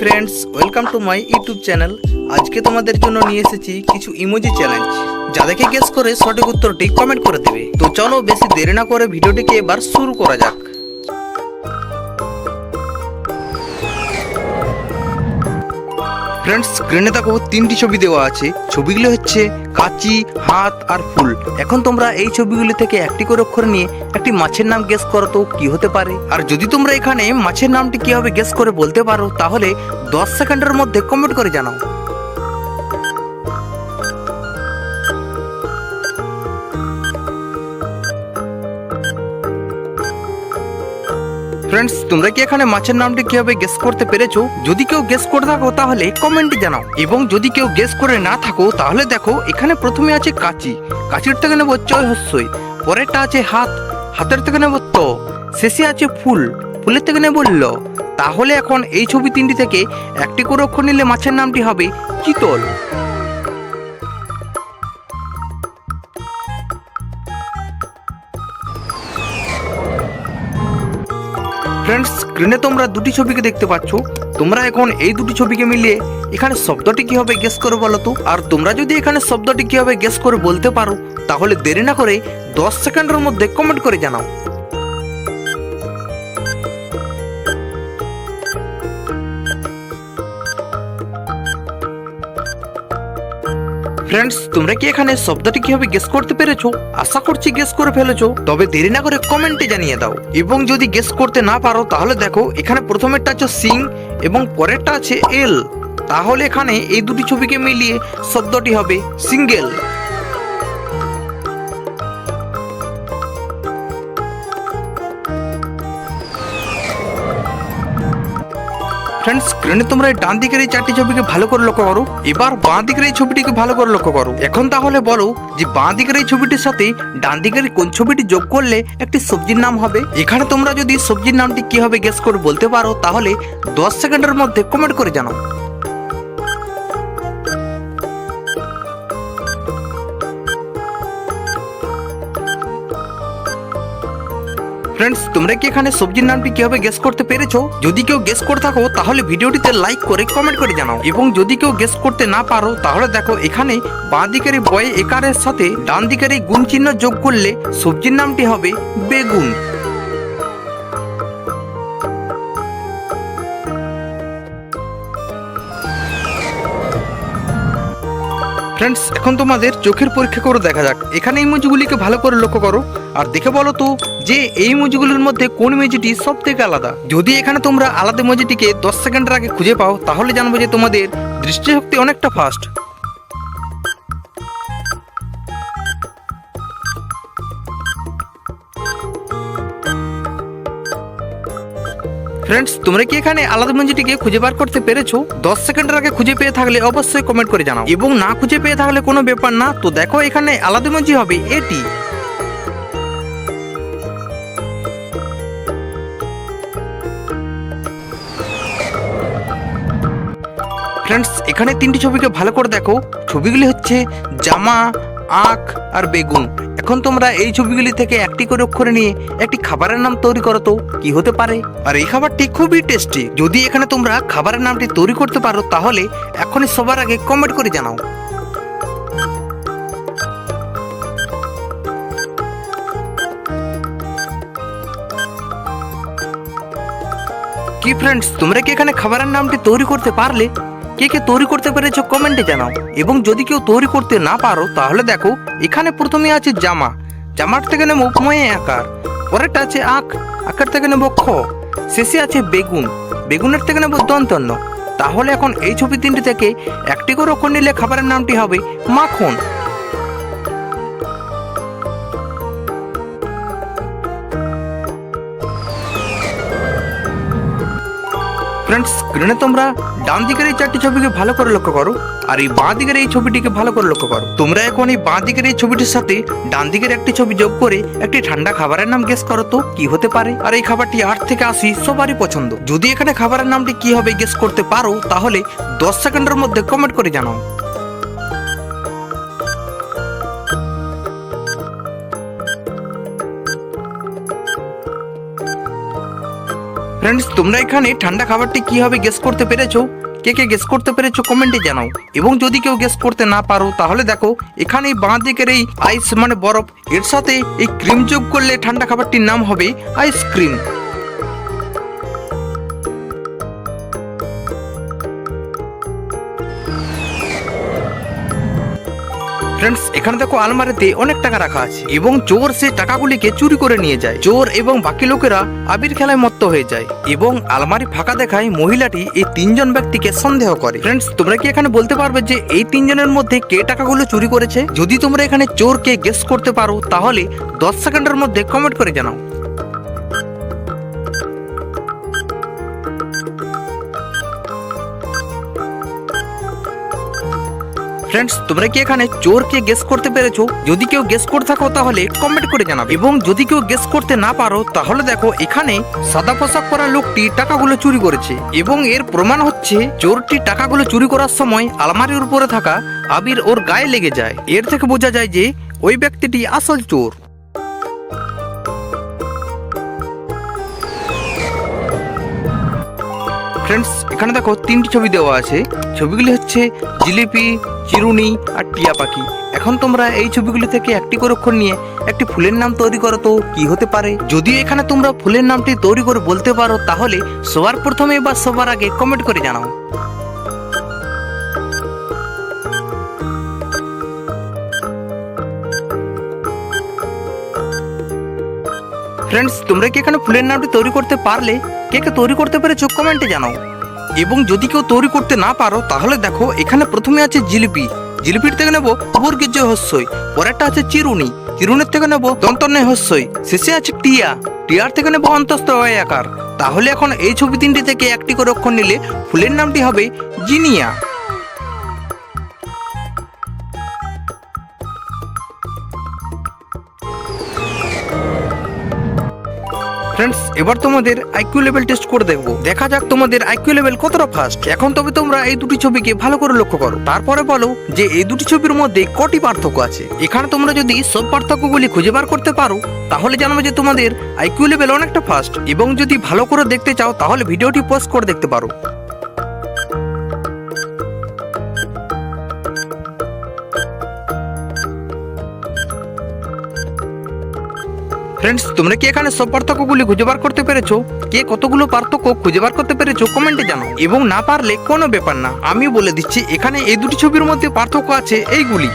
Friends welcome to my YouTube channel আজকে তোমাদের জন্য নিয়ে এসেছি কিছু ইমোজি চ্যালেঞ্জ যা দেখে গেস করে সঠিক উত্তরটি কমেন্ট করে দেবে। তো চলো বেশি দেরি না করে ভিডিওটিকে এবার শুরু করা যাক। ফ্রেন্ডস স্ক্রিনে দেখো তিনটি ছবি দেওয়া আছে। ছবিগুলো হচ্ছে কাচি, হাত আর ফুল। এখন তোমরা এই ছবিগুলি থেকে একটি করে অক্ষর নিয়ে একটি মাছের নাম গেস করো তো কি হতে পারে। আর যদি তোমরা এখানে মাছের নামটি কীভাবে গেস করে বলতে পারো, তাহলে দশ সেকেন্ডের মধ্যে কমেন্ট করে জানাও। ফ্রেন্ডস তোমরা কি এখানে মাছের নামটি কীভাবে গেস করতে পেরেছ? যদি কেউ গেস করে থাকো, তাহলে কমেন্টে জানাও। এবং যদি কেউ গেস করে না থাকো, তাহলে দেখো, এখানে প্রথমে আছে কাচি। কাচির থেকে নেব চয় হস্যই। পরেরটা আছে হাত। হাতের থেকে নেব ত। শেষে আছে ফুল। ফুলের থেকে নেব ল। তাহলে এখন এই ছবি তিনটি থেকে একটি করে অক্ষর নিলে মাছের নামটি হবে চিতল। ফ্রেন্ডস স্ক্রিনে তোমরা দুটি ছবিকে দেখতে পাচ্ছ। তোমরা এখন এই দুটি ছবিকে মিলিয়ে এখানে শব্দটি কি হবে গেস করে বলো তো? আর তোমরা যদি এখানে শব্দটি কি হবে গেস করে বলতে পারো, তাহলে দেরি না করে দশ সেকেন্ডের মধ্যে কমেন্ট করে জানাও। ফ্রেন্ডস তোমরা কি এখানে শব্দটি কীভাবে গেস করতে পেরেছ? আশা করছি গেস করে ফেলেছো, তবে দেরি না করে কমেন্টে জানিয়ে দাও। এবং যদি গেস করতে না পারো, তাহলে দেখো, এখানে প্রথমেরটা আছে সিং এবং পরেরটা আছে এল। তাহলে এখানে এই দুটি ছবিকে মিলিয়ে শব্দটি হবে সিঙ্গেল। ফ্রেন্ডস স্ক্রিনে তোমরা এই ডান দিকের এই চারটি ছবিকে ভালো করে লক্ষ্য করো। এবার বাঁ দিকের এই ছবিটিকে ভালো করে লক্ষ্য করো। এখন তাহলে বলো যে বাঁ দিকের এই ছবিটির সাথে ডান দিকের কোন ছবিটি যোগ করলে একটি সবজির নাম হবে? এখানে তোমরা যদি সবজির নামটি কীভাবে গেস করে বলতে পারো, তাহলে দশ সেকেন্ডের মধ্যে কমেন্ট করে জানাও। ফ্রেন্ডস তোমরা কি এখানে সবজির নামটি কীভাবে গেস করতে পেরেছ? যদি কেউ গেস করে থাকো, তাহলে ভিডিওটিতে লাইক করে কমেন্ট করে জানাও। এবং যদি কেউ গেস করতে না পারো, তাহলে দেখো এখানে বাঁ দিকের বয় একারের সাথে ডান দিকের এই গুণ চিহ্ন যোগ করলে সবজির নামটি হবে বেগুন। ফ্রেন্ডস এখন তোমাদের চোখের পরীক্ষা করে দেখা যাক। এখানে ইমোজিগুলিকে ভালো করে লক্ষ্য করো। আর দেখে বলো তো যে এই ইমোজিগুলির মধ্যে কোন ইমোজিটি সব থেকে আলাদা? যদি এখানে তোমরা আলাদা ইমোজিটিকে দশ সেকেন্ডের আগে খুঁজে পাও, তাহলে জানব যে তোমাদের দৃষ্টিশক্তি অনেকটা ফাস্ট ফ্রেন্ডস তোমরা কি এখানে আলাদা মঞ্জিটিকে খুঁজে বার করতে পেরেছ? দশ সেকেন্ডের আগে খুঁজে পেয়ে থাকলে অবশ্যই কমেন্ট করে জানাও। এবং না খুঁজে পেয়ে থাকলে কোনো ব্যাপার না। তো দেখো এখানে আলাদা মঞ্জি হবে এটি। ফ্রেন্ডস এখানে তিনটি ছবিকে ভালো করে দেখো। ছবিগুলি হচ্ছে জামা, আখ আর বেগুন। এখন তোমরা এই ছবিগুলি থেকে একটি করে অক্ষরে নিয়ে একটি খাবারের নাম তৈরি করো তো, কি হতে পারে? আর এই খাবারটি খুবই টেস্টি যদি এখানে তোমরা খাবারের নামটি তৈরি করতে পারো, তাহলে এখনই সবার আগে কমেন্ট করে জানাও। কি ফ্রেন্ডস তোমরা কি এখানে খাবারের নামটি তৈরি করতে পারলে? কে কে তৈরি করতে পেরেছ কমেন্টে জানাও। এবং যদি কেউ তৈরি করতে না পারো, তাহলে দেখো, এখানে প্রথমে আছে জামা। জামার থেকে নেব ময়ে আকার। পরেরটা আছে আখ। আঁকার থেকে নেব খ। শেষে আছে বেগুন। বেগুনের থেকে নেব দন্তন্য। তাহলে এখন এই ছবি তিনটি থেকে একটি করে অক্ষর নিলে খাবারের নামটি হবে মাখন। ফ্রেন্ডস স্ক্রিনে তোমরা ডান দিকের এই চারটি ছবিকে ভালো করে লক্ষ্য করো আর এই বাঁ দিকের এই ছবিটিকে ভালো করে লক্ষ্য করো। তোমরা এখন এই বাঁ দিকের এই ছবিটির সাথে ডান দিকের একটি ছবি যোগ করে একটি ঠান্ডা খাবারের নাম গেস করো তো, কি হতে পারে? আর এই খাবারটি আট থেকে আশি সবারই পছন্দ। যদি এখানে খাবারের নামটি কি হবে গেস করতে পারো, তাহলে দশ সেকেন্ডের মধ্যে কমেন্ট করে জানাও। ফ্রেন্ডস তোমরা এখানে ঠান্ডা খাবারটি কীভাবে গেস করতে পেরেছ? কে কে গেস করতে পেরেছ কমেন্টে জানাও। এবং যদি কেউ গেস করতে না পারো, তাহলে দেখো এখানে বাঁ দিকের এই আইস মানে বরফ, এর সাথে এই ক্রিম যোগ করলে ঠান্ডা খাবারটির নাম হবে আইসক্রিম ফ্রেন্ডস এখানে দেখো আলমারিতে অনেক টাকা রাখা আছে এবং চোর সে টাকাগুলিকে চুরি করে নিয়ে যায়। চোর এবং বাকি লোকেরা আবির খেলায় মত্ত হয়ে যায় এবং আলমারি ফাঁকা দেখায় মহিলাটি এই তিনজন ব্যক্তিকে সন্দেহ করে। ফ্রেন্ডস তোমরা কি এখানে বলতে পারবে যে এই তিনজনের মধ্যে কে টাকাগুলো চুরি করেছে? যদি তোমরা এখানে চোরকে গেস করতে পারো, তাহলে দশ সেকেন্ডের মধ্যে কমেন্ট করে জানাও। ফ্রেন্ডস তোমরা কি এখানে চোরকে গেস করতে পেরেছ? যদি কেউ গেস করে থাকো, তাহলে কমেন্ট করে জানাবে। এবং যদি কেউ গেস করতে না পারো, তাহলে দেখো, এখানে সাদা পোশাক পরা লোকটি টাকাগুলো চুরি করেছে। এবং এর প্রমাণ হচ্ছে, চোরটি টাকাগুলো চুরি করার সময় আলমারির উপরে থাকা আবির ওর গায়ে লেগে যায়। এর থেকে বোঝা যায় যে, ওই ব্যক্তিটি আসল চোর। ফ্রেন্ডস এখানে দেখো তিনটি ছবি দেওয়া আছে। ছবিগুলি হচ্ছে জিলিপি, চিরুনি আর টিয়া পাখি। এখন তোমরা এই ছবিগুলি থেকে একটি করে অক্ষর নিয়ে একটি ফুলের নাম তৈরি করো তো, কি হতে পারে? যদি এখানে তোমরা ফুলের নামটি তৈরি করে বলতে পারো, তাহলে সবার প্রথমে বা সবার আগে কমেন্ট করে জানাও। ফ্রেন্ডস তোমরা কি এখানে ফুলের নামটি তৈরি করতে পারলে? কে কে তৈরি করতে পেরেছ কমেন্টে জানাও। এবং যদি কেউ তৈরি করতে না পারো, তাহলে দেখো, এখানে প্রথমে আছে জিলিপি। জিলিপির থেকে নেব বর্গের যে হস্যই, পরেরটা আছে চিরুনি। চিরুনের থেকে নেব দন্তন্যয় হস্যই, শেষে আছে টিয়া। টিয়ার থেকে নেব অন্তস্থ আকার। তাহলে এখন এই ছবি তিনটি থেকে একটি করে অক্ষর নিলে ফুলের নামটি হবে জিনিয়া। ফ্রেন্ডস এবার তোমাদের আইকিউ লেভেল টেস্ট করে দেখব। দেখা যাক তোমাদের আইকিউ লেভেল কতটা ফাস্ট এখন তবে তোমরা এই দুটি ছবিকে ভালো করে লক্ষ্য করো। তারপরে বলো যে এই দুটি ছবির মধ্যে কটি পার্থক্য আছে। এখানে তোমরা যদি সব পার্থক্যগুলি খুঁজে বার করতে পারো, তাহলে জানবে যে তোমাদের আইকিউ লেভেল অনেকটা ফাস্ট এবং যদি ভালো করে দেখতে চাও, তাহলে ভিডিওটি পোস্ট করে দেখতে পারো। ফ্রেন্ডস তোমরা কি এখানে সব পার্থক্যগুলি খুঁজে বার করতে পেরেছ? কে কতগুলো পার্থক্য খুঁজে বার করতে পেরেছ? কমেন্টে জানাও। এবং না পারলে কোনো ব্যাপার না। আমি বলে দিচ্ছি, এখানে এই দুটি ছবির মধ্যে পার্থক্য আছে, এইগুলি।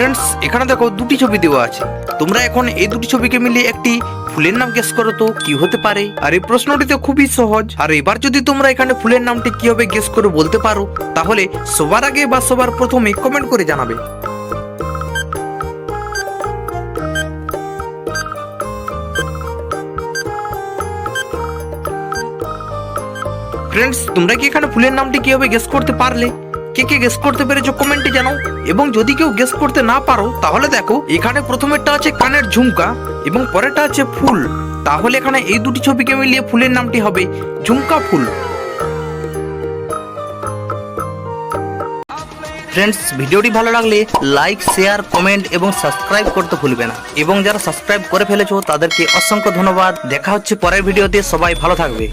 ফ্রেন্ডস এখানে দেখো দুটি ছবি দেওয়া আছে। তোমরা এখন এই দুটি ছবিকে মিলিয়ে একটি ফুলের নাম গেস করো তো, কি হতে পারে? আর এই প্রশ্নটি তো খুবই সহজ। আর এবার যদি তোমরা এখানে ফুলের নামটি কীভাবে গেস করে বলতে পারো, তাহলে সবার আগে বা সবার প্রথমে কমেন্ট করে জানাবে। ফ্রেন্ডস তোমরা কি এখানে ফুলের নামটি কীভাবে গেস করতে পারলে? কে কে গেস করতে পেরেছ কমেন্টে জানাও। এবং যদি কেউ গেস করতে না পারো, তাহলে দেখো, এখানে প্রথমেরটা আছে কানের ঝুমকা এবং পরেরটা আছে ফুল। তাহলে এখানে এই দুটি ছবিকে মিলিয়ে ফুলের নামটি হবে ঝুমকা ফুল। ফ্রেন্ডস ভিডিওটি ভালো লাগলে লাইক শেয়ার কমেন্ট এবং সাবস্ক্রাইব করতে ভুলবে না। এবং যারা সাবস্ক্রাইব করে ফেলেছো, তাদেরকে অসংখ্য ধন্যবাদ। দেখা হচ্ছে পরের ভিডিওতে। সবাই ভালো থাকবে।